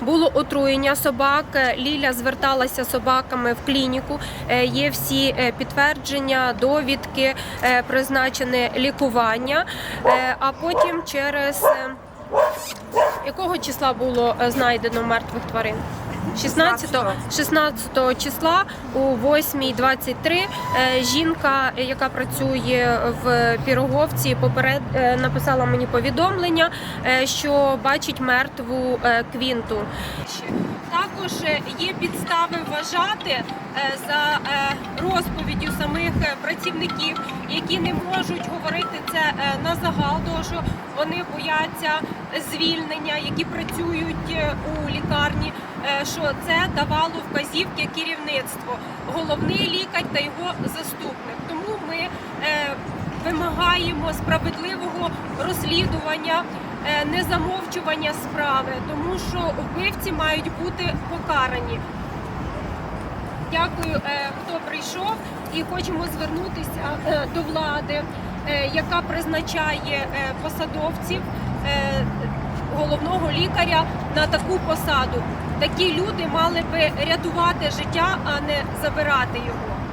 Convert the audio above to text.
було отруєння собак. Е, Ліля зверталася собаками в клініку. Е, Є всі е, підтвердження, довідки, призначене лікування. А потім через якого числа було знайдено мертвих тварин? 16, 16 числа о 8.23 е, жінка, яка працює в Піроговці, поперед е, написала мені повідомлення, е, що бачить мертву квінту. Також є підстави вважати за розповіддю самих працівників, які не можуть говорити це на загал, тому що вони бояться звільнення, які працюють у лікарні. Е, Що це давало вказівки керівництво, головний лікар та його заступник. Тому ми е, вимагаємо справедливого розслідування, е, незамовчування справи, тому що вбивці мають бути покарані. Дякую, хто прийшов, і хочемо звернутися до влади, яка призначає посадовців головного лікаря на таку посаду. Такі люди мали би рятувати життя, а не забирати його.